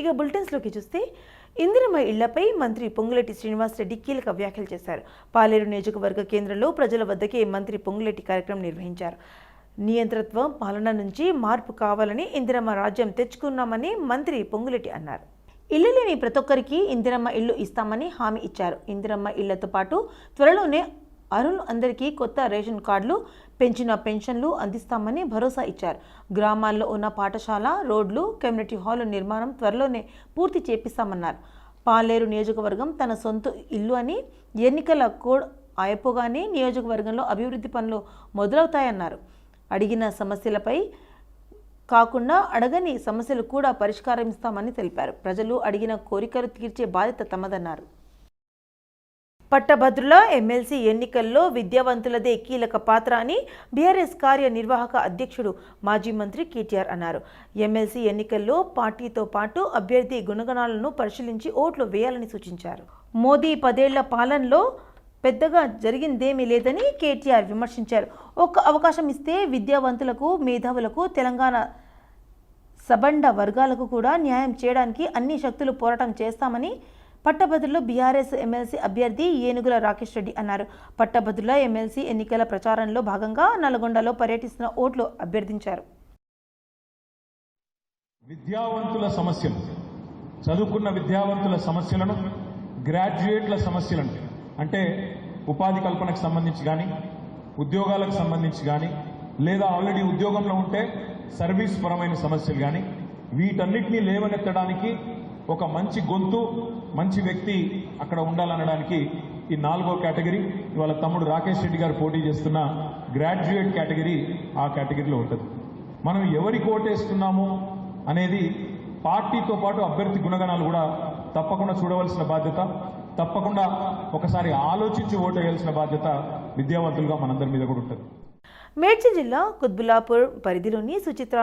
ఇక బులెటిన్స్లోకి చూస్తే ఇందిరమ్మ ఇళ్ళపై మంత్రి పొంగులేటి శ్రీనివాసరెడ్డి కీలక వ్యాఖ్యలు చేశారు. పాలేరు నియోజకవర్గ కేంద్రంలో ప్రజల వద్దకే మంత్రి పొంగులేటి కార్యక్రమం నిర్వహించారు. నియంత్రత్వం పాలన నుంచి మార్పు కావాలని ఇందిరమ్మ రాజ్యం తెచ్చుకున్నామని మంత్రి పొంగులేటి అన్నారు. ఇల్లు లేని ప్రతి ఒక్కరికి ఇందిరమ్మ ఇల్లు ఇస్తామని హామీ ఇచ్చారు. ఇందిరమ్మ ఇళ్ళతో పాటు త్వరలోనే అరుణ్ అందరికీ కొత్త రేషన్ కార్డులు పెంచిన పెన్షన్లు అందిస్తామని భరోసా ఇచ్చారు. గ్రామాల్లో ఉన్న పాఠశాల రోడ్లు కమ్యూనిటీ హాల్ నిర్మాణం త్వరలోనే పూర్తి చేపిస్తామన్నారు. పాలేరు నియోజకవర్గం తన సొంత ఇల్లు అని ఎన్నికల కోడ్ అయిపోగానే నియోజకవర్గంలో అభివృద్ధి పనులు మొదలవుతాయన్నారు. అడిగిన సమస్యలపై కాకుండా అడగని సమస్యలు కూడా పరిష్కారం ఇస్తామని తెలిపారు. ప్రజలు అడిగిన కోరికలు తీర్చే బాధ్యత తమదన్నారు. పట్టభద్రుల ఎమ్మెల్సీ ఎన్నికల్లో విద్యావంతులదే కీలక పాత్ర అని బీఆర్ఎస్ కార్యనిర్వాహక అధ్యక్షుడు మాజీ మంత్రి కేటీఆర్ అన్నారు. ఎమ్మెల్సీ ఎన్నికల్లో పార్టీతో పాటు అభ్యర్థి గుణగణాలను పరిశీలించి ఓట్లు వేయాలని సూచించారు. మోదీ పదేళ్ళ పాలనలో పెద్దగా జరిగిందేమీ లేదని కేటీఆర్ విమర్శించారు. ఒక్క అవకాశం ఇస్తే విద్యావంతులకు మేధావులకు తెలంగాణ సబండ వర్గాలకు కూడా న్యాయం చేయడానికి అన్ని శక్తులు పోరాటం చేస్తామని పట్టభద్రులు బీఆర్ఎస్ ఎమ్మెల్సీ అభ్యర్థి ఏనుగుల రాకేష్ రెడ్డి అన్నారు. పట్టభద్రుల ఎమ్మెల్సీ ఎన్నికల ప్రచారంలో భాగంగా నల్గొండలో పర్యటిస్తున్న ఓట్లు అభ్యర్థించారు. విద్యావంతుల సమస్యలు. చదువుకున్న విద్యావంతుల సమస్యలను గ్రాడ్యుయేట్ల సమస్యలను అంటే ఉపాధి కల్పనకు సంబంధించి కానీ ఉద్యోగాలకు సంబంధించి కానీ లేదా ఆల్రెడీ ఉద్యోగంలో ఉంటే సర్వీస్ పరమైన సమస్యలు కానీ వీటన్నిటినీ లేవనెత్తడానికి ఒక మంచి గొంతు మంచి వ్యక్తి అక్కడ ఉండాలనడానికి ఈ నాలుగో కేటగిరీ ఇవాళ తమ్ముడు రాకేష్ రెడ్డి గారు పోటీ చేస్తున్న గ్రాడ్యుయేట్ కేటగిరీ ఆ కేటగిరీలో ఉంటుంది. మనం ఎవరికి ఓటేస్తున్నాము అనేది పార్టీతో పాటు అభ్యర్థి గుణగణాలు కూడా తప్పకుండా చూడవలసిన బాధ్యత తప్పకుండా ఒకసారి ఆలోచించి ఓటు వేయాల్సిన బాధ్యత విద్యావంతులుగా మనందరి మీద కూడా ఉంటుంది. మేడ్చి జిల్లా కుత్బులాపూర్ పరిధిలోని సుచిత్ర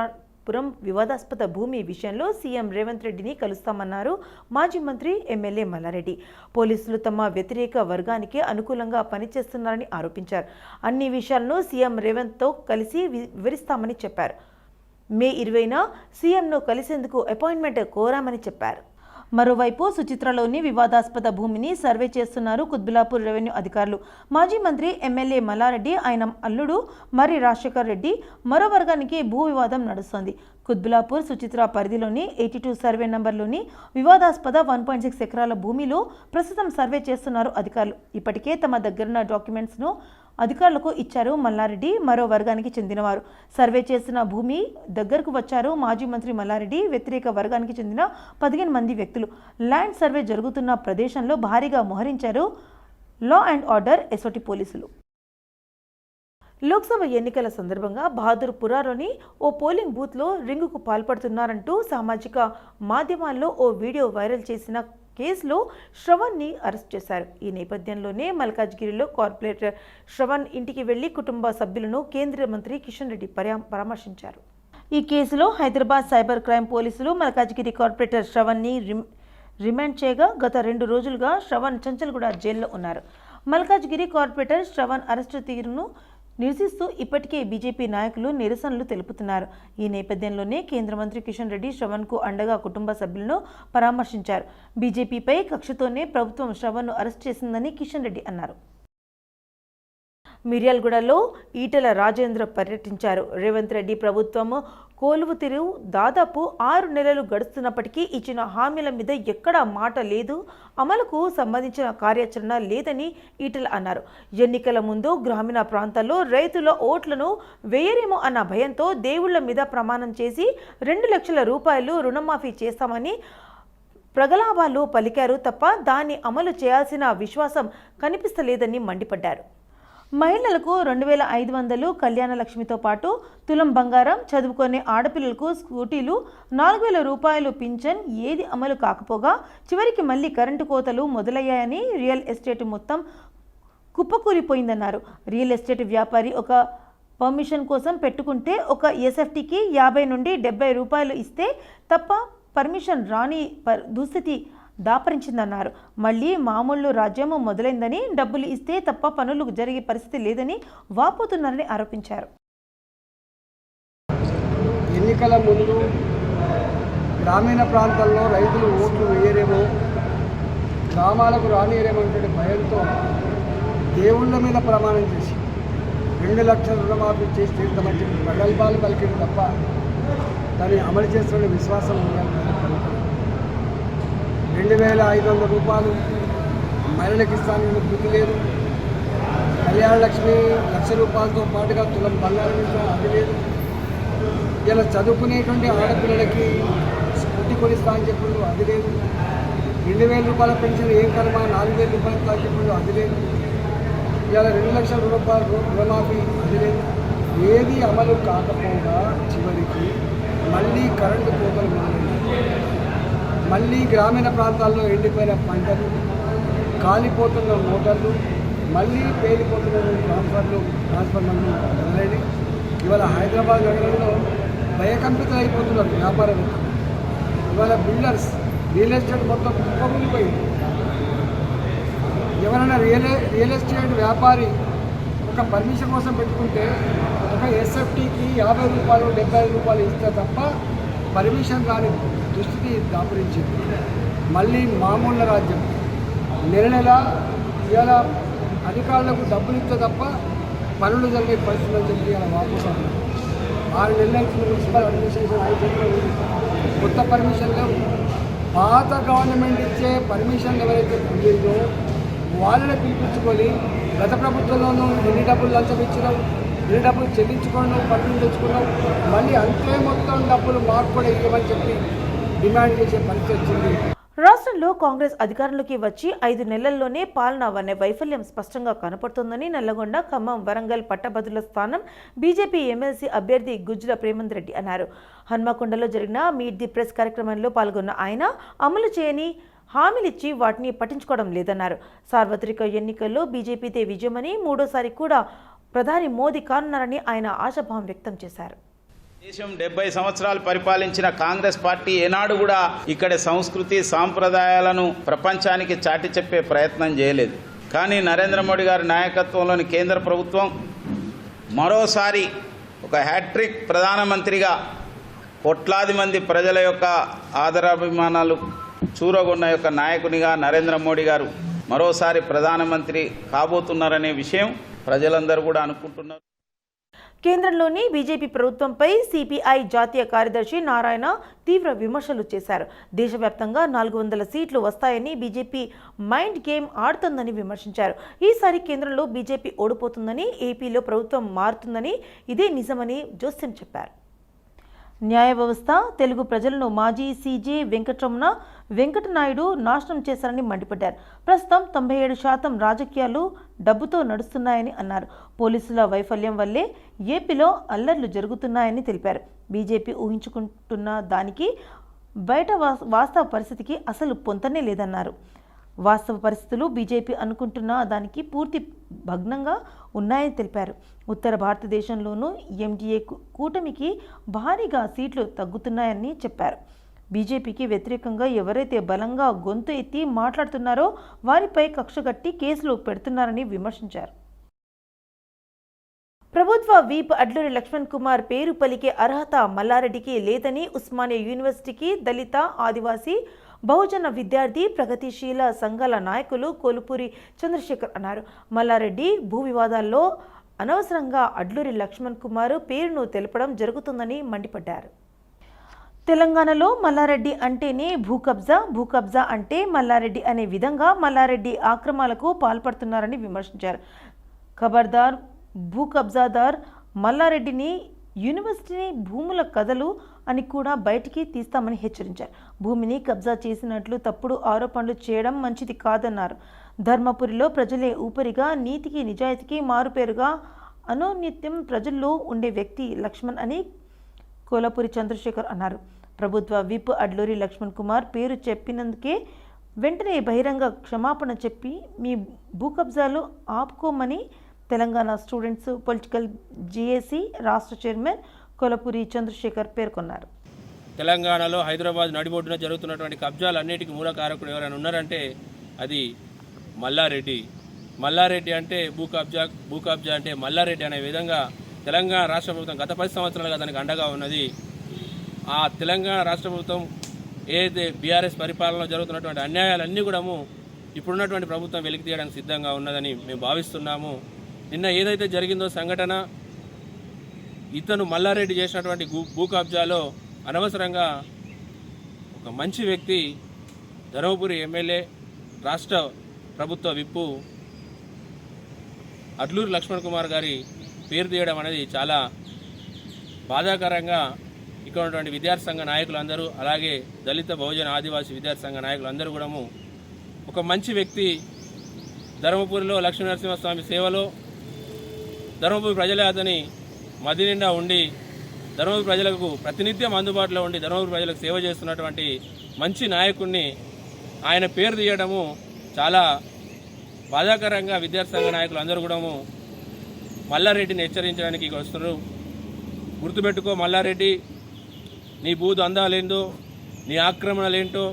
పురం వివాదాస్పద భూమి విషయంలో సీఎం రేవంత్ రెడ్డిని కలుస్తామన్నారు మాజీ మంత్రి ఎమ్మెల్యే మల్లారెడ్డి. పోలీసులు తమ వ్యతిరేక వర్గానికి అనుకూలంగా పనిచేస్తున్నారని ఆరోపించారు. అన్ని విషయాలను సీఎం రేవంత్తో కలిసి వి- వివరిస్తామని చెప్పారు. మే ఇరవైన సీఎంను కలిసేందుకు అపాయింట్మెంట్ కోరామని చెప్పారు. మరోవైపు సుచిత్రలోని వివాదాస్పద భూమిని సర్వే చేస్తున్నారు కుత్బులాపూర్ రెవెన్యూ అధికారులు. మాజీ మంత్రి ఎమ్మెల్యే మల్లారెడ్డి ఆయన అల్లుడు మరి రాజశేఖర్ రెడ్డి మరో వర్గానికి భూ వివాదం నడుస్తోంది. కుత్బులాపూర్ సుచిత్ర పరిధిలోని ఎయిటీ టూ సర్వే నంబర్లోని వివాదాస్పద వన్ పాయింట్ సిక్స్ ఎకరాల భూమిలో ప్రస్తుతం సర్వే చేస్తున్నారు అధికారులు. ఇప్పటికే తమ దగ్గరున్న డాక్యుమెంట్స్ను అధికారులకు ఇచ్చారు మల్లారెడ్డి మరో వర్గానికి చెందినవారు. సర్వే చేసిన భూమి దగ్గరకు వచ్చారు మాజీ మంత్రి మల్లారెడ్డి. వ్యతిరేక వర్గానికి చెందిన పదిహేను మంది వ్యక్తులు. ల్యాండ్ సర్వే జరుగుతున్న ప్రదేశంలో భారీగా మోహరించారు లా అండ్ ఆర్డర్ ఎస్ఓటి పోలీసులు. లోక్సభ ఎన్నికల సందర్భంగా బహాదూర్పురాలోని ఓ పోలింగ్ బూత్లో రింగుకు పాల్పడుతున్నారంటూ సామాజిక మాధ్యమాల్లో ఓ వీడియో వైరల్ చేసిన కేసులో శ్రవణ్ని అరెస్ట్ చేశారు. ఈ నేపథ్యంలోనే మల్కాజ్గిరిలో కార్పొరేటర్ శ్రవణ్ ఇంటికి వెళ్ళి కుటుంబ సభ్యులను కేంద్ర మంత్రి కిషన్ రెడ్డి పరామర్శించారు. ఈ కేసులో హైదరాబాద్ సైబర్ క్రైమ్ పోలీసులు మల్కాజ్గిరి కార్పొరేటర్ శ్రవణ్ని రిమాండ్ చేయగా గత రెండు రోజులుగా శ్రవణ్ చంచల్గూడ జైల్లో ఉన్నారు. మల్కాజ్గిరి కార్పొరేటర్ శ్రవణ్ అరెస్టు తీరును నిరసిస్తూ ఇప్పటికే బీజేపీ నాయకులు నిరసనలు తెలుపుతున్నారు. ఈ నేపథ్యంలోనే కేంద్ర మంత్రి కిషన్ రెడ్డి శ్రవణ్కు అండగా కుటుంబ సభ్యులను పరామర్శించారు. బీజేపీపై కక్షతోనే ప్రభుత్వం శ్రవణ్ను అరెస్ట్ చేసిందని కిషన్ రెడ్డి అన్నారు. మిర్యాలగూడలో ఈటల రాజేంద్ర పర్యటించారు. రేవంత్ రెడ్డి ప్రభుత్వం కోలువు తిరుగు దాదాపు ఆరు నెలలు గడుస్తున్నప్పటికీ ఇచ్చిన హామీల మీద ఎక్కడా మాట లేదు. అమలుకు సంబంధించిన కార్యాచరణ లేదని ఈటెల అన్నారు. ఎన్నికల ముందు గ్రామీణ ప్రాంతాల్లో రైతుల ఓట్లను వేయరేమో అన్న భయంతో దేవుళ్ళ మీద ప్రమాణం చేసి రెండు లక్షల రూపాయలు రుణమాఫీ చేస్తామని ప్రగలాభాలు పలికారు తప్ప దాన్ని అమలు చేయాల్సిన విశ్వాసం కనిపిస్తలేదని మండిపడ్డారు. మహిళలకు రెండు వేల ఐదు వందలు కళ్యాణ లక్ష్మితో పాటు తులం బంగారం చదువుకునే ఆడపిల్లలకు స్కూటీలు నాలుగు వేల రూపాయలు పింఛన్ ఏది అమలు కాకపోగా చివరికి మళ్ళీ కరెంటు కోతలు మొదలయ్యాయని రియల్ ఎస్టేట్ మొత్తం కుప్పకూలిపోయిందన్నారు. రియల్ ఎస్టేట్ వ్యాపారి ఒక పర్మిషన్ కోసం పెట్టుకుంటే ఒక ఎస్ఎఫ్టీకి యాభై నుండి డెబ్బై రూపాయలు ఇస్తే తప్ప పర్మిషన్ రాని పర్ దుస్థితి దాపరించిందన్నారు. మళ్ళీ మామూలు రాజ్యము మొదలైందని డబ్బులు ఇస్తే తప్ప పనులు జరిగే పరిస్థితి లేదని వాపోతున్నారని ఆరోపించారు. ఎన్నికల ముందు గ్రామీణ ప్రాంతాల్లో రైతులు ఓట్లు వేయరేమో గ్రామాలకు రానియరేమంటే భయంతో దేవుళ్ళ మీద ప్రమాణం చేసి రెండు లక్షల రుణమాఫీ చేసి తీర్థమని ప్రగల్భాలు పలికింది తప్ప దాన్ని అమలు చేస్తున్న విశ్వాసం ఉందని రెండు వేల ఐదు వందల రూపాయలు మహిళలకు ఇస్తానని గుర్తు లేదు. కళ్యాణ లక్ష్మి లక్ష రూపాయలతో పాటుగా తులం బంగారం ఇస్తా అది లేదు. ఇలా చదువుకునేటువంటి ఆడపిల్లలకి స్కూటీ కొనిస్తా అని చెప్పుడు అది లేదు. రెండు వేల రూపాయల పెన్షన్ ఏం కనుమ నాలుగు వేల రూపాయలు ఇస్తా అని చెప్పుడు అది లేదు. ఇలా రెండు లక్షల రూపాయల రుణమాఫీ అది లేదు. ఏది అమలు కాకపోగా చివరికి మళ్ళీ కరెంటు కోతలు మొదలైంది మళ్ళీ గ్రామీణ ప్రాంతాల్లో ఎండిపోయిన పంటలు కాలిపోతున్న మోటార్లు మళ్ళీ పేలిపోతున్న ట్రాన్స్ఫర్లు ట్రాన్స్ఫర్మర్లు మొదలైనవి. ఇవాళ హైదరాబాద్ నగరంలో భయకంపితులు అయిపోతున్నారు వ్యాపారవేత్తలు ఇవాళ బిల్డర్స్ రియల్ ఎస్టేట్ మొత్తం కుప్పకూలిపోయింది. ఎవరైనా రియల్ రియల్ ఎస్టేట్ వ్యాపారి ఒక పర్మిషన్ కోసం పెట్టుకుంటే ఒక ఎస్ఎఫ్టీకి యాభై రూపాయలు డెబ్బై రూపాయలు ఇస్తే తప్ప పర్మిషన్ రాని దుస్థితి దాపురించింది. మళ్ళీ మామూలు రాజ్యం. నెల నెల ఇవాళ అధికారులకు డబ్బులు ఇస్తే తప్ప పనులు జరిగే పరిస్థితులు చెప్పి ఇలా వాపోసారు ఆరు నెలల మున్సిపల్ అడ్మినిస్ట్రేషన్ ఐదు కొత్త పర్మిషన్ లేవు. పాత గవర్నమెంట్ ఇచ్చే పర్మిషన్లు ఎవరైతే పొందిందో వాళ్ళని పిలిపించుకొని గత ప్రభుత్వంలోనూ ఎన్ని డబ్బులు లంచం ఇచ్చినావు ఎన్ని డబ్బులు చెల్లించుకున్నావు పనులు తెచ్చుకున్నావు మళ్ళీ అంతే మొత్తం డబ్బులు మాకు కూడా ఇవ్వమని చెప్పి డిమాండ్ చేసే పరిస్థితి వచ్చింది. రాష్ట్రంలో కాంగ్రెస్ అధికారంలోకి వచ్చి ఐదు నెలల్లోనే పాలన అనే వైఫల్యం స్పష్టంగా కనపడుతోందని నల్లగొండ ఖమ్మం వరంగల్ పట్టభద్రుల స్థానం బీజేపీ ఎమ్మెల్సీ అభ్యర్థి గుజ్జుల ప్రేమంత్ రెడ్డి అన్నారు. హన్మకొండలో జరిగిన మీట్ ది ప్రెస్ కార్యక్రమంలో పాల్గొన్న ఆయన అమలు చేయని హామీలిచ్చి వాటిని పట్టించుకోవడం లేదన్నారు. సార్వత్రిక ఎన్నికల్లో బీజేపీతే విజయమని మూడోసారి కూడా ప్రధాని మోదీ కానున్నారని ఆయన ఆశాభావం వ్యక్తం చేశారు. దేశం డెబ్బై సంవత్సరాలు పరిపాలించిన కాంగ్రెస్ పార్టీ ఏనాడు కూడా ఇక్కడ సంస్కృతి సాంప్రదాయాలను ప్రపంచానికి చాటి చెప్పే ప్రయత్నం చేయలేదు. కానీ నరేంద్ర మోడీ గారి నాయకత్వంలోని కేంద్ర ప్రభుత్వం మరోసారి ఒక హ్యాట్రిక్ ప్రధానమంత్రిగా కోట్లాది మంది ప్రజల యొక్క ఆదరాభిమానాలు చూరగొన్న యొక్క నాయకునిగా నరేంద్ర మోడీ గారు మరోసారి ప్రధానమంత్రి కాబోతున్నారనే విషయం ప్రజలందరూ కూడా అనుకుంటున్నారు. కేంద్రంలోని బీజేపీ ప్రభుత్వంపై సిపిఐ జాతీయ కార్యదర్శి నారాయణ తీవ్ర విమర్శలు చేశారు. దేశవ్యాప్తంగా నాలుగు వందల సీట్లు వస్తాయని బీజేపీ మైండ్ గేమ్ ఆడుతుందని విమర్శించారు. ఈసారి కేంద్రంలో బీజేపీ ఓడిపోతుందని ఏపీలో ప్రభుత్వం మారుతుందని ఇదే నిజమని జోస్యం చెప్పారు. న్యాయ వ్యవస్థ తెలుగు ప్రజలను మాజీ సీజే వెంకటరమణ వెంకటనాయుడు నాశనం చేశారని మండిపడ్డారు. ప్రస్తుతం తొంభై ఏడు శాతం రాజకీయాలు డబ్బుతో నడుస్తున్నాయని అన్నారు. పోలీసుల వైఫల్యం వల్లే ఏపీలో అల్లర్లు జరుగుతున్నాయని తెలిపారు. బీజేపీ ఊహించుకుంటున్న దానికి బయట వాస్తవ పరిస్థితికి అసలు పొంతనే లేదన్నారు. వాస్తవ పరిస్థితులు బీజేపీ అనుకుంటున్న దానికి పూర్తి భగ్నంగా ఉన్నాయని తెలిపారు. ఉత్తర భారతదేశంలోనూ ఎండిఏ కూటమికి భారీగా సీట్లు తగ్గుతున్నాయని చెప్పారు. బీజేపీకి వ్యతిరేకంగా ఎవరైతే బలంగా గొంతు ఎత్తి మాట్లాడుతున్నారో వారిపై కక్షగట్టి కేసులు పెడుతున్నారని విమర్శించారు. ప్రభుత్వ వీప్ అడ్లూరి లక్ష్మణ్ కుమార్ పేరు పలికే అర్హత మల్లారెడ్డికి లేదని ఉస్మానియా యూనివర్సిటీకి దళిత ఆదివాసీ బహుజన విద్యార్థి ప్రగతిశీల సంఘాల నాయకులు కోలుపూరి చంద్రశేఖర్ అన్నారు. మల్లారెడ్డి భూ వివాదాల్లో అనవసరంగా అడ్లూరి లక్ష్మణ్ కుమార్ పేరును తెలపడం జరుగుతుందని మండిపడ్డారు. తెలంగాణలో మల్లారెడ్డి అంటేనే భూ కబ్జా భూ కబ్జా అంటే మల్లారెడ్డి అనే విధంగా మల్లారెడ్డి ఆక్రమాలకు పాల్పడుతున్నారని విమర్శించారు. ఖబర్దార్ భూ కబ్జాదార్ మల్లారెడ్డిని యూనివర్సిటీని భూముల కథలు అని కూడా బయటికి తీస్తామని హెచ్చరించారు. భూమిని కబ్జా చేసినట్లు తప్పుడు ఆరోపణలు చేయడం మంచిది కాదన్నారు. ధర్మపురిలో ప్రజలే ఊపిరిగా నీతికి నిజాయితీకి మారుపేరుగా అనోనిత్యం ప్రజల్లో ఉండే వ్యక్తి లక్ష్మణ్ అని కోలపూరి చంద్రశేఖర్ అన్నారు. ప్రభుత్వ విప్ అడ్లూరి లక్ష్మణ్ కుమార్ పేరు చెప్పినందుకే వెంటనే బహిరంగ క్షమాపణ చెప్పి మీ భూ కబ్జాలు ఆపుకోమని తెలంగాణ స్టూడెంట్స్ పొలిటికల్ జేఏసీ రాష్ట్ర చైర్మన్ కొలపురి చంద్రశేఖర్ పేర్కొన్నారు. తెలంగాణలో హైదరాబాద్ నడిబొడ్డున జరుగుతున్నటువంటి కబ్జాలన్నిటికీ మూల కారకుడు ఎవరైనా ఉన్నారంటే అది మల్లారెడ్డి. మల్లారెడ్డి అంటే భూ కబ్జా భూ కబ్జా అంటే మల్లారెడ్డి అనే విధంగా తెలంగాణ రాష్ట్ర ప్రభుత్వం గత పది సంవత్సరాలుగా దానికి అండగా ఉన్నది. ఆ తెలంగాణ రాష్ట్ర ప్రభుత్వం ఏదైతే బీఆర్ఎస్ పరిపాలనలో జరుగుతున్నటువంటి అన్యాయాలన్నీ కూడా ఇప్పుడున్నటువంటి ప్రభుత్వం వెలికి తీయడానికి సిద్ధంగా ఉన్నదని మేము భావిస్తున్నాము. నిన్న ఏదైతే జరిగిందో సంఘటన ఇతను మల్లారెడ్డి చేసినటువంటి భూ కబ్జాలో అనవసరంగా ఒక మంచి వ్యక్తి ధర్మపురి ఎమ్మెల్యే రాష్ట్ర ప్రభుత్వ విప్పు అడ్లూరు లక్ష్మణ్ కుమార్ గారి పేరు తీయడం అనేది చాలా బాధాకరంగా ఇక్కడ ఉన్నటువంటి విద్యార్థి సంఘ నాయకులందరూ అలాగే దళిత బహుజన ఆదివాసీ విద్యార్థి సంఘ నాయకులందరూ కూడా ఒక మంచి వ్యక్తి ధర్మపురిలో లక్ష్మీ నరసింహస్వామి సేవలో ధర్మపురి ప్రజలే అతని మది నిండా ఉండి ధర్మపురి ప్రజలకు ప్రతినిత్యం అందుబాటులో ఉండి ధర్మపురి ప్రజలకు సేవ చేస్తున్నటువంటి మంచి నాయకుడిని ఆయన పేరు తీయడము చాలా బాధాకరంగా విద్యార్థి సంఘ నాయకులు అందరూ కూడా మల్లారెడ్డిని హెచ్చరించడానికి వస్తున్నారు. గుర్తుపెట్టుకో మల్లారెడ్డి నీ భూత అందాలేంటో నీ ఆక్రమణలేంటో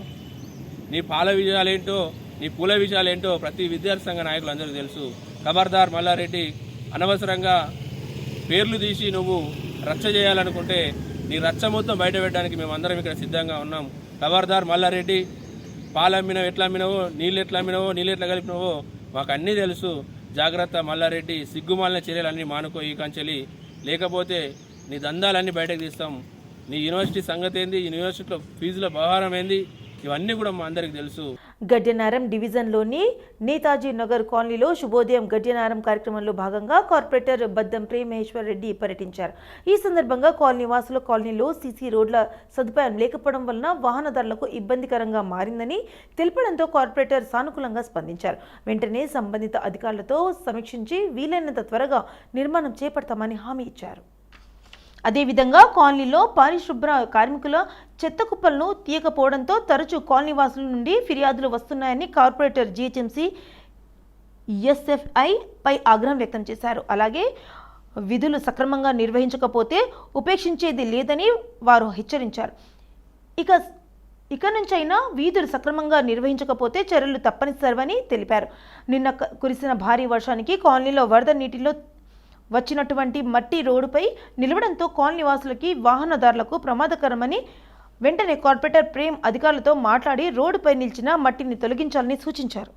నీ పాల విజయాలేంటో నీ పూల విజయాలేంటో ప్రతి విద్యార్థి సంఘ నాయకులు అందరికీ తెలుసు. ఖబర్దార్ మల్లారెడ్డి అనవసరంగా పేర్లు తీసి నువ్వు రచ్చ చేయాలనుకుంటే నీ రచ్చ మొత్తం బయట పెట్టడానికి మేము అందరం ఇక్కడ సిద్ధంగా ఉన్నాం. ఖబర్దార్ మల్లారెడ్డి పాలు అమ్మినావు ఎట్లా అమ్మినావో నీళ్ళు ఎట్లా అమ్మినావో నీళ్ళు ఎట్లా కలిపినావో మాకు అన్నీ తెలుసు. జాగ్రత్త మల్లారెడ్డి సిగ్గుమాలిన చర్యలన్నీ మానుకో ఈ కంచెలి. లేకపోతే నీ దందాలన్నీ బయటకు తీస్తాం. నీ యూనివర్సిటీ సంగతి ఏంది? యూనివర్సిటీలో ఫీజుల వ్యవహారం ఏంది? ఇవన్నీ కూడా మా అందరికి తెలుసు. గడ్డనారం డివిజన్లోని నేతాజీ నగర్ కాలనీలో శుభోదయం గడ్డనారం కార్యక్రమంలో భాగంగా కార్పొరేటర్ బద్దం ప్రేమేశ్వర్ రెడ్డి పర్యటించారు. ఈ సందర్భంగా కాలనీ వాసుల కాలనీలో సీసీ రోడ్ల సదుపాయం లేకపోవడం వలన వాహనదారులకు ఇబ్బందికరంగా మారిందని తెలపడంతో కార్పొరేటర్ సానుకూలంగా స్పందించారు. వెంటనే సంబంధిత అధికారులతో సమీక్షించి వీలైనంత త్వరగా నిర్మాణం చేపడతామని హామీ ఇచ్చారు. అదేవిధంగా కాలనీలో పారిశుభ్ర కార్మికుల చెత్త కుప్పలను తీయకపోవడంతో తరచూ కాలనీ వాసుల నుండి ఫిర్యాదులు వస్తున్నాయని కార్పొరేటర్ జీహెచ్ఎంసీ ఎస్ఎఫ్ఐపై ఆగ్రహం వ్యక్తం చేశారు. అలాగే విధులు సక్రమంగా నిర్వహించకపోతే ఉపేక్షించేది లేదని వారు హెచ్చరించారు. ఇక ఇక నుంచైనా వీధులు సక్రమంగా నిర్వహించకపోతే చర్యలు తప్పనిసరివని తెలిపారు. నిన్న క- కురిసిన భారీ వర్షానికి కాలనీలో వరద నీటిలో వచ్చినటువంటి మట్టి రోడ్డుపై నిలవడంతో కాలనీవాసులకి వాహనదారులకు ప్రమాదకరమని వెంటనే కార్పొరేటర్ ప్రేమ్ అధికారులతో మాట్లాడి రోడ్డుపై నిలిచిన మట్టిని తొలగించాలని సూచించారు.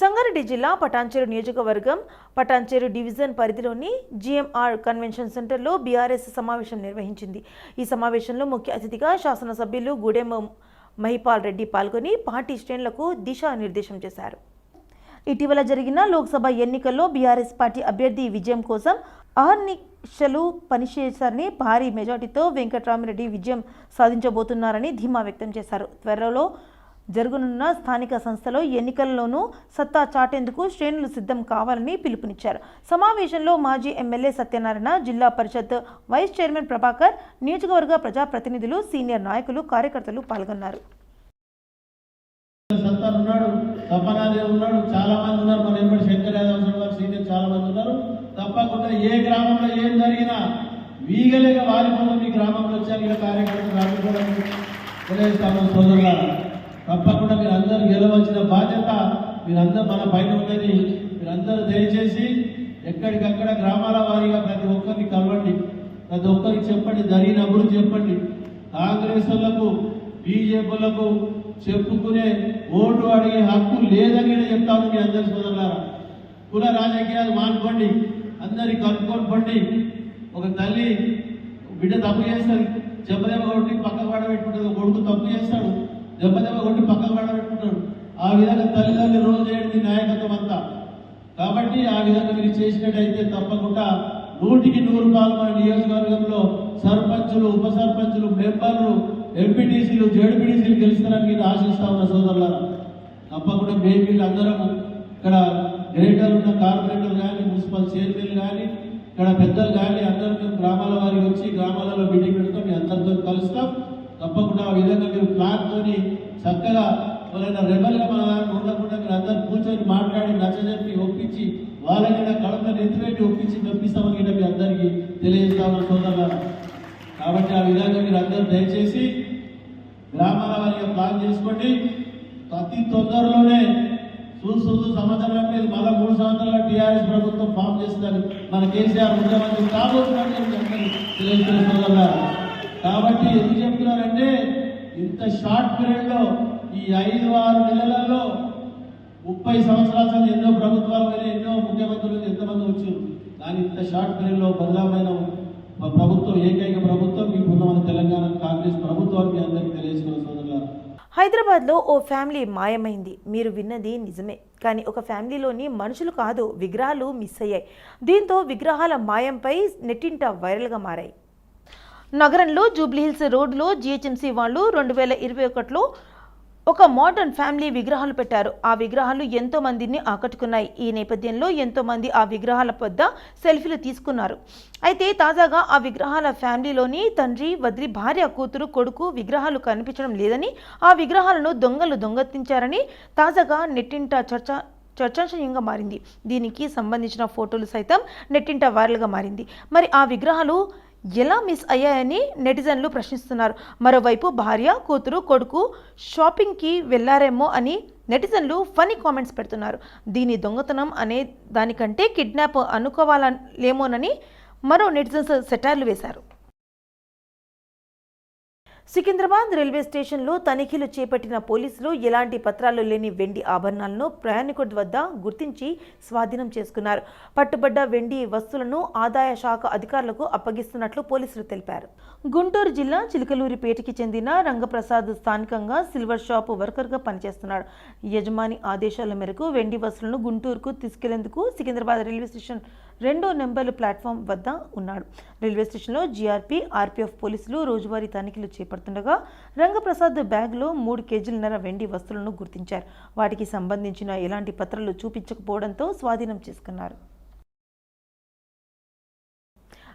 సంగారెడ్డి జిల్లా పటాన్చెరు నియోజకవర్గం పటాన్చెరు డివిజన్ పరిధిలోని జిఎంఆర్ కన్వెన్షన్ సెంటర్లో బీఆర్ఎస్ సమావేశం నిర్వహించింది. ఈ సమావేశంలో ముఖ్య అతిథిగా శాసనసభ్యులు గూడెం మహిపాల్ రెడ్డి పాల్గొని పార్టీ శ్రేణులకు దిశానిర్దేశం చేశారు. ఇటీవల జరిగిన లోక్సభ ఎన్నికల్లో బీఆర్ఎస్ పార్టీ అభ్యర్థి విజయం కోసం అహర్నిశలు పనిచేశారని భారీ మెజార్టీతో వెంకట్రామిరెడ్డి విజయం సాధించబోతున్నారని ధీమా వ్యక్తం చేశారు. త్వరలో జరగనున్న స్థానిక సంస్థలో ఎన్నికల్లోనూ సత్తా చాటేందుకు శ్రేణులు సిద్ధం కావాలని పిలుపునిచ్చారు. సమావేశంలో మాజీ ఎమ్మెల్యే సత్యనారాయణ జిల్లా పరిషత్ వైస్ చైర్మన్ ప్రభాకర్ నియోజకవర్గ ప్రజాప్రతినిధులు సీనియర్ నాయకులు కార్యకర్తలు పాల్గొన్నారు. తప్పనాదేవి ఉన్నాడు. చాలా మంది ఉన్నారు. మన ఎంబడి శంకర్ యాదవ్ గారు సీనియర్ చాలా మంది ఉన్నారు. తప్పకుండా ఏ గ్రామంలో ఏం జరిగినా వీగలేక వారిపోతే మీ గ్రామంలో వచ్చారు. ఇలా కార్యకర్తలు రాకపోవడానికి తెలియజేస్తాము సోదరులారా తప్పకుండా మీరు అందరూ గెలవలసిన బాధ్యత మీరందరూ మన పైన ఉందని మీరందరూ దయచేసి ఎక్కడికక్కడ గ్రామాల వారీగా ప్రతి ఒక్కరిని కలవండి. ప్రతి ఒక్కరికి చెప్పండి. జరిగిన అభివృద్ధి చెప్పండి. కాంగ్రెస్ బీజేపీలకు చెప్పుకునే ఓటు అడిగే హక్కు లేదని నేను చెప్తాను మీ అందరి సోదరులారా. కుల రాజకీయాలు మానుకోండి అందరికి కలుపుకొని ఒక తల్లి బిడ్డ తప్పు చేస్తుంది దెబ్బదెబ్బ కొట్టి పక్కకు పడబెట్టుకుంటుంది కొడుకు తప్పు చేస్తాడు దెబ్బదెబ్బ కొట్టి పక్కకు పడబెట్టుకుంటాడు. ఆ విధంగా తల్లిదండ్రులు రోజు చేయడానికి నాయకత్వం అంతా. కాబట్టి ఆ విధంగా మీరు చేసినట్టయితే తప్పకుండా నూటికి నూరు పాలు మన నియోజకవర్గంలో సర్పంచులు ఉప సర్పంచులు మెంబర్లు ఎంపీటీసీలు జడ్పీటీసీలు గెలుస్తారని మీరు ఆశిస్తా ఉన్న సోదరులారా. తప్పకుండా మేము వీళ్ళందరం ఇక్కడ గ్రేటర్ ఉన్న కార్పొరేటర్ కానీ మున్సిపల్ చైర్మన్ కానీ ఇక్కడ పెద్దలు కానీ అందరూ మేము గ్రామాల వారికి వచ్చి గ్రామాలలో మీటింగ్ పెడతాం మీ అందరితో కలుస్తాం. తప్పకుండా ఆ విధంగా మీరు ప్లాన్తోని చక్కగా ఎవరైనా రెబల్గా మన ఉండకుండా మీరు అందరు కూర్చొని మాట్లాడి నచ్చజెప్పి ఒప్పించి వాళ్ళకైనా కడుపులో నెత్తిపెట్టి ఒప్పించి మెప్పిస్తామని మీ అందరికీ తెలియజేస్తామని సోదరులారా. కాబట్టి ఆ విధంగా మీరు అందరూ దయచేసి గ్రామాల వారిగా ప్లాన్ చేసుకోండి. అతి తొందరలోనే చూస్తూ సంవత్సరం అయిపోయింది మళ్ళీ మూడు సంవత్సరాల టీఆర్ఎస్ ప్రభుత్వం ఫామ్ చేస్తారు మన కేసీఆర్ ముఖ్యమంత్రి కాబోతున్నారు కాబట్టి ఎందుకు చెప్తున్నారంటే ఇంత షార్ట్ పీరియడ్లో ఈ ఐదు ఆరు నెలలలో ముప్పై సంవత్సరాల ఎన్నో ప్రభుత్వాలు కానీ ఎన్నో ముఖ్యమంత్రులు ఎంతమంది వచ్చారు. కానీ ఇంత షార్ట్ పీరియడ్లో బదలామైన ప్రభుత్వం ఏకైక ప్రభుత్వం ఇప్పుడు మన తెలంగాణ కాంగ్రెస్ ప్రభుత్వానికి అందరికీ తెలియజేసుకున్న సోదరుల హైదరాబాద్లో ఓ ఫ్యామిలీ మాయమైంది. మీరు విన్నది నిజమే. కానీ ఒక ఫ్యామిలీలోని మనుషులు కాదు విగ్రహాలు మిస్ అయ్యాయి. దీంతో విగ్రహాల మాయంపై నెట్టింట వైరల్గా మారాయి. నగరంలో జూబ్లీహిల్స్ రోడ్లో జిహెచ్ఎంసీ వాళ్ళు రెండు వేల ఇరవై ఒకటిలో ఒక మోడర్న్ ఫ్యామిలీ విగ్రహాలు పెట్టారు. ఆ విగ్రహాలు ఎంతో మందిని ఆకట్టుకున్నాయి. ఈ నేపథ్యంలో ఎంతో మంది ఆ విగ్రహాల వద్ద సెల్ఫీలు తీసుకున్నారు. అయితే తాజాగా ఆ విగ్రహాల ఫ్యామిలీలోని తండ్రి వదిలి భార్య కూతురు కొడుకు విగ్రహాలు కనిపించడం లేదని ఆ విగ్రహాలను దొంగలు దొంగతించారని తాజాగా నెట్టింట చర్చ చర్చాంశయంగా మారింది. దీనికి సంబంధించిన ఫోటోలు సైతం నెట్టింట వైరల్గా మారింది. మరి ఆ విగ్రహాలు ఎలా మిస్ అయ్యాయని నెటిజన్లు ప్రశ్నిస్తున్నారు. మరోవైపు భార్య కూతురు కొడుకు షాపింగ్కి వెళ్ళారేమో అని నెటిజన్లు ఫనీ కామెంట్స్ పెడుతున్నారు. దీని దొంగతనం అనే దానికంటే కిడ్నాప్ అనుకోవాలేమోనని మరో నెటిజన్స్ సెటార్లు వేశారు. సికింద్రాబాద్ రైల్వే స్టేషన్లో తనిఖీలు చేపట్టిన పోలీసులు ఎలాంటి పత్రాలు లేని వెండి ఆభరణాలను ప్రయాణికుడి వద్ద గుర్తించి స్వాధీనం చేసుకున్నారు. పట్టుబడ్డ వెండి వస్తువులను ఆదాయ శాఖ అధికారులకు అప్పగిస్తున్నట్లు పోలీసులు తెలిపారు. గుంటూరు జిల్లా చిలకలూరిపేటకి చెందిన రంగప్రసాద్ స్థానికంగా సిల్వర్ షాప్ వర్కర్గా పనిచేస్తున్నాడు. యజమాని ఆదేశాల మేరకు వెండి వస్తువులను గుంటూరుకు తీసుకెళ్ళేందుకు సికింద్రాబాద్ రైల్వే స్టేషన్ రెండో నెంబర్లు ప్లాట్ఫామ్ వద్ద ఉన్నాడు. రైల్వే స్టేషన్లో జీఆర్పీ ఆర్పీఎఫ్ పోలీసులు రోజువారీ తనిఖీలు చేపడుతుండగా రంగప్రసాద్ బ్యాగ్లో మూడు కేజీలన్నర వెండి వస్తువులను గుర్తించారు. వాటికి సంబంధించిన ఎలాంటి పత్రాలు చూపించకపోవడంతో స్వాధీనం చేసుకున్నారు.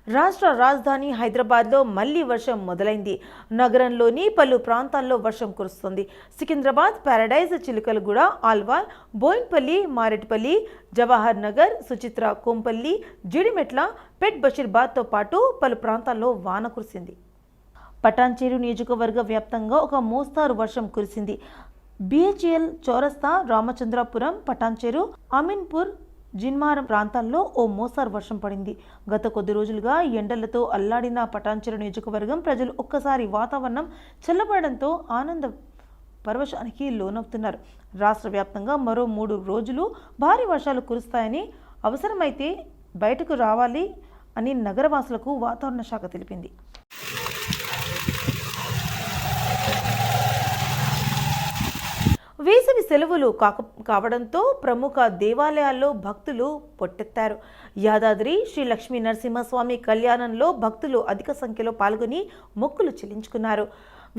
రాష్ట్ర రాజధాని హైదరాబాద్లో మళ్ళీ వర్షం మొదలైంది. నగరంలోని పలు ప్రాంతాల్లో వర్షం కురుస్తుంది. సికింద్రాబాద్ పారడైజ్ చిలుకలగూడ ఆల్వాల్ బోయిన్పల్లి మారెట్పల్లి జవహర్ నగర్ సుచిత్ర కోంపల్లి జిడిమెట్ల పెట్ బషీర్బాద్తో పాటు పలు ప్రాంతాల్లో వాన కురిసింది. పటాన్చేరు నియోజకవర్గ వ్యాప్తంగా ఒక మోస్తారు వర్షం కురిసింది. బిహెచ్ఎల్ చౌరస్తా రామచంద్రాపురం పటాన్చేరు అమీన్పూర్ జిన్మారం ప్రాంతాల్లో ఓ మోసారు వర్షం పడింది. గత కొద్ది రోజులుగా ఎండలతో అల్లాడిన పటాన్చెరు నియోజకవర్గం ప్రజలు ఒక్కసారి వాతావరణం చల్లబడడంతో ఆనంద పరవశానికి లోనవుతున్నారు. రాష్ట్ర వ్యాప్తంగా మరో మూడు రోజులు భారీ వర్షాలు కురుస్తాయని అవసరమైతే బయటకు రావాలి అని నగరవాసులకు వాతావరణ శాఖ తెలిపింది. వేసవి సెలవులు కాక కావడంతో ప్రముఖ దేవాలయాల్లో భక్తులు పొట్టెత్తారు. యాదాద్రి శ్రీ లక్ష్మీ నరసింహస్వామి కళ్యాణంలో భక్తులు అధిక సంఖ్యలో పాల్గొని మొక్కులు చెల్లించుకున్నారు.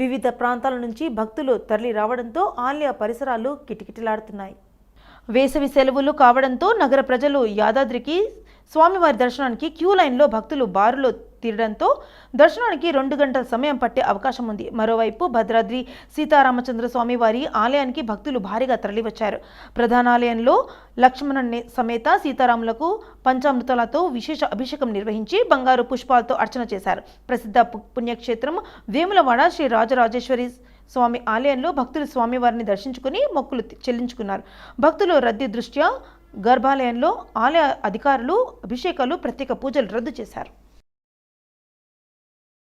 వివిధ ప్రాంతాల నుంచి భక్తులు తరలి రావడంతో ఆలయ పరిసరాలు కిటకిటలాడుతున్నాయి. వేసవి సెలవులు కావడంతో నగర ప్రజలు యాదాద్రికి స్వామివారి దర్శనానికి క్యూ లైన్లో భక్తులు బారులో తీరడంతో దర్శనానికి రెండు గంటల సమయం పట్టే అవకాశం ఉంది. మరోవైపు భద్రాద్రి సీతారామచంద్ర స్వామి వారి ఆలయానికి భక్తులు భారీగా తరలివచ్చారు. ప్రధానాలయంలో లక్ష్మణుని సమేత సీతారాములకు పంచామృతాలతో విశేష అభిషేకం నిర్వహించి బంగారు పుష్పాలతో అర్చన చేశారు. ప్రసిద్ధ పుణ్యక్షేత్రం వేములవాడ శ్రీ రాజరాజేశ్వరి స్వామి ఆలయంలో భక్తులు స్వామివారిని దర్శించుకుని మొక్కులు చెల్లించుకున్నారు. భక్తులు రద్దీ దృష్ట్యా గర్భాలయంలో ఆలయ అధికారులు అభిషేకాలు ప్రత్యేక పూజలు రద్దు చేశారు.